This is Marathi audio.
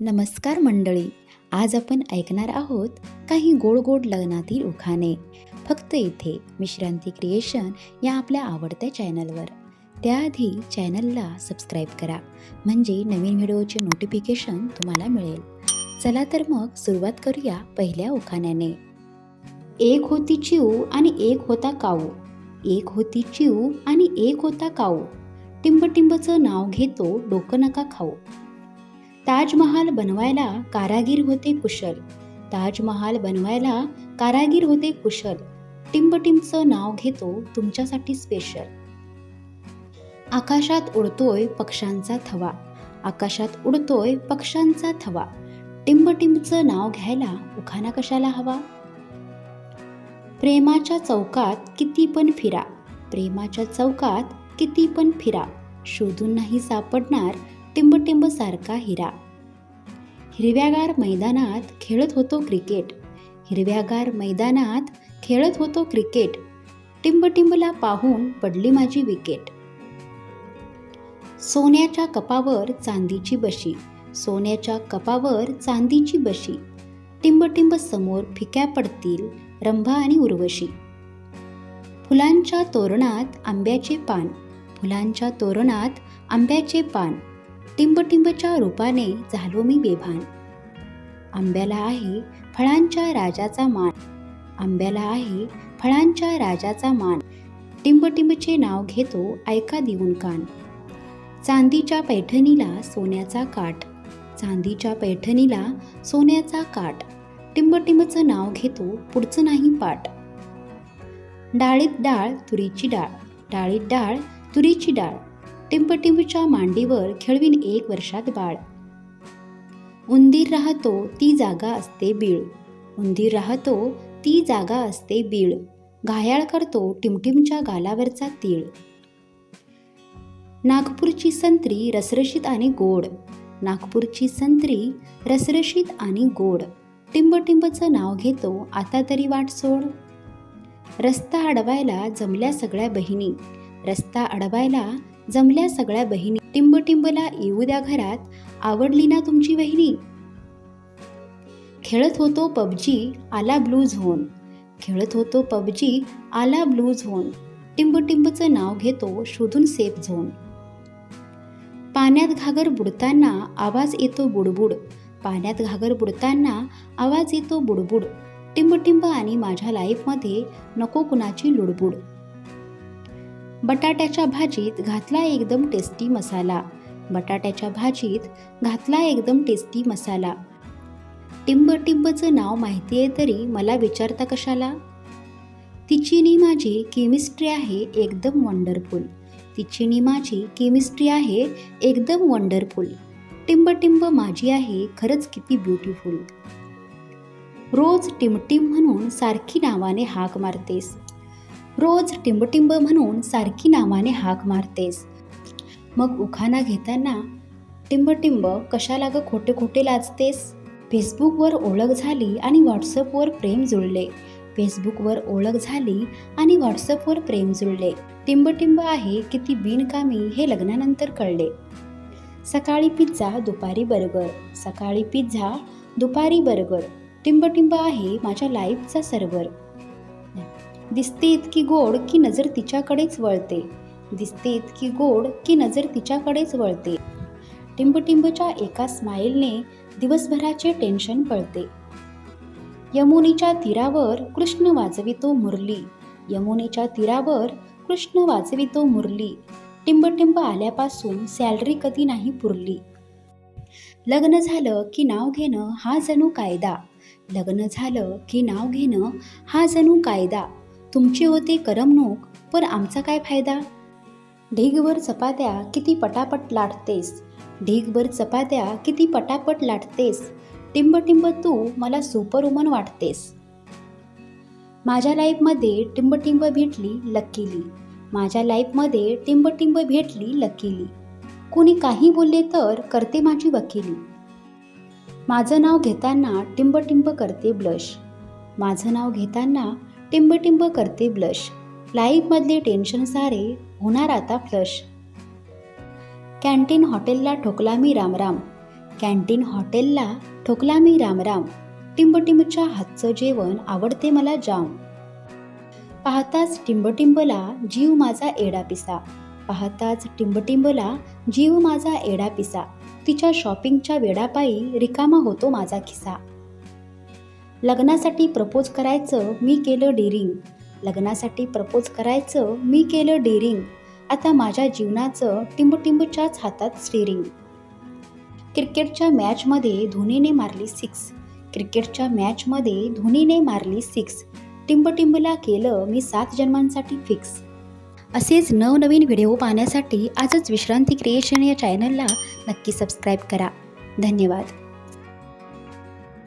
नमस्कार मंडळी. आज आपण ऐकणार आहोत काही गोड गोड लग्नातील उखाणे. फक्त इथे विश्रांती क्रिएशन या आपल्या आवडत्या चॅनलवर. त्याआधी चॅनलला सबस्क्राईब करा म्हणजे नवीन व्हिडिओचे नोटिफिकेशन तुम्हाला मिळेल. चला तर मग सुरुवात करूया पहिल्या उखाण्याने. एक होती चिऊ आणि एक होता काऊ. एक होती चिऊ आणि एक होता काऊ. टिंबटिंबचं नाव घेतो डोकं नका खाऊ. ताजमहाल बनवायला कारागीर होते कुशल. ताजमहाल बनवायला कारागीर होते कुशल. टिंबटिंबचं नाव घेतो तुमच्यासाठी स्पेशल आकाशात उडतोय पक्ष्यांचा थवा. आकाशात उडतोय पक्ष्यांचा थवा. टिंबटिंबचं नाव घ्यायला उखाना कशाला हवा? प्रेमाच्या चौकात किती पण फिरा. प्रेमाच्या चौकात किती पण फिरा. शोधून नाही सापडणार टिंबटिंब सारखा हिरा. हिरव्यागार मैदानात खेळत होतो क्रिकेट. हिरव्यागार मैदानात खेळत होतो क्रिकेट. टिंबटिंबला पाहून पडली माझी विकेट. सोन्याच्या कपावर चांदीची बशी. सोन्याच्या कपावर चांदीची बशी. टिंबटिंब समोर फिक्या पडतील रंभा आणि उर्वशी. फुलांच्या तोरणात आंब्याचे पान. फुलांच्या तोरणात आंब्याचे पान. टिंबटिंबच्या रूपाने झालो मी बेभान. आंब्याला आहे फळांच्या राजाचा मान. आंब्याला आहे फळांच्या राजाचा मान. टिंबटिंबचे नाव घेतो ऐका देऊन कान. चांदीच्या पैठणीला सोन्याचा काठ. चांदीच्या पैठणीला सोन्याचा काठ. टिंबटिंबचं नाव घेतो पुढचं नाही पाठ. डाळीत डाळ तुरीची डाळ. डाळीत डाळ तुरीची डाळ. टिंबटिंबच्या मांडीवर खेळवीन एक वर्षात बाळ. उंदीर राहतो ती जागा असते बीळ. उंदीर राहतो ती जागा असते बीळ. घायाळ करतो टिमटिमच्या गालावरचा तीळ. नागपूरची संत्री रसरशीत आणि गोड. नागपूरची संत्री रसरशीत आणि गोड. टिंबटिंबचं नाव घेतो आता तरी वाट सोड. रस्ता अडवायला जमल्या सगळ्या बहिणी. रस्ता अडवायला जमल्या सगळ्या बहिणी टिंबटिंबला येऊ द्या घरात. आवडली ना तुमची बहिणी खेळत होतो पबजी आला ब्लू झोन खेळत होतो पबजी आला ब्लू झोन टिंबटिंबचं नाव घेतो शोधून सेफ झोन पाण्यात घागर बुडताना आवाज येतो बुडबुड. पाण्यात घागर बुडताना आवाज येतो बुडबुड. टिंबटिंब आणि माझ्या लाईफमध्ये नको कुणाची लुडबुड. बटाट्याच्या भाजीत घातला एकदम टेस्टी मसाला. बटाट्याच्या भाजीत घातला एकदम टेस्टी मसाला. टिंब टिंबचं नाव माहिती आहे तरी मला विचारता कशाला? तिची नी माझी केमिस्ट्री आहे एकदम वंडरफुल तिची नी माझी केमिस्ट्री आहे एकदम वंडरफुल टिंब टिंब माझी आहे खरंच किती ब्युटिफुल रोज टिमटिम म्हणून सारखी नावाने हाक मारतेस. रोज टिंबटिंब म्हणून सारखी नामाने हाक मारतेस. मग उखाणा घेताना टिंबटिंब कशाला ग खोटे खोटे लाजतेस? फेसबुकवर ओळख झाली आणि व्हॉट्सअपवर प्रेम जुळले. फेसबुकवर ओळख झाली आणि व्हॉट्सअपवर प्रेम जुळले. टिंबटिंब आहे किती बिनकामी हे लग्नानंतर कळले. सकाळी पिझ्झा दुपारी बर्गर. सकाळी पिझ्झा दुपारी बर्गर. टिंबटिंब आहे माझ्या लाईफचा सर्वर दिसते इतकी गोड की नजर तिच्याकडेच वळते. दिसते इतकी गोड की नजर तिच्याकडेच वळते. टिंबटिंबच्या एका स्माईलने दिवसभराचे टेन्शन पळते. यमुनेच्या तीरावर कृष्ण वाजवितो मुरली. यमुनेच्या तीरावर कृष्ण वाजवितो मुरली. टिंबटिंब आल्यापासून सॅलरी कधी नाही पुरली. लग्न झालं की नाव घेणं हा जणू कायदा. लग्न झालं की नाव घेणं हा जणू कायदा. तुमची होते करमणूक पण आमचा काय फायदा? ढीगभर चपात्या किती पटापट लाटतेस. ढीगभर चपात्या किती पटापट लाटतेस. टिंबटिंब तू मला सुपरवुमन वाटतेस. माझ्या लाईफमध्ये टिंबटिंब भेटली लकीली. माझ्या लाईफमध्ये टिंबटिंब भेटली लकीली. कुणी काही बोलले तर करते माझी वकिली. माझं नाव घेताना टिंबटिंब करते ब्लश. माझं नाव घेताना टिंबटिंब करते ब्लश. लाईफमधले टेन्शन सारे होणार आता फ्लश. कॅन्टीन हॉटेलला ठोकला मी रामराम. कॅन्टीन हॉटेलला ठोकला मी रामराम. टिंबटिंबच्या हातचं जेवण आवडते मला जाम. पाहताच टिंबटिंबला जीव माझा एडा पिसा. पाहताच टिंबटिंबला जीव माझा एडा पिसा. तिच्या शॉपिंगच्या वेडापायी रिकामा होतो माझा खिसा. लग्नासाठी प्रपोज करायचं मी केलं डेरिंग लग्नासाठी प्रपोज करायचं मी केलं डेरिंग आता माझ्या जीवनाचं टिंबटिंबच्याच हातात स्टेरिंग क्रिकेटच्या मॅचमध्ये धोनीने मारली सिक्स क्रिकेटच्या मॅचमध्ये धोनीने मारली सिक्स टिंबटिंबला केलं मी सात जन्मांसाठी फिक्स असेच नवनवीन व्हिडिओ पाहण्यासाठी आजच विश्रांती क्रिएशन या चॅनलला नक्की सबस्क्राईब करा. धन्यवाद.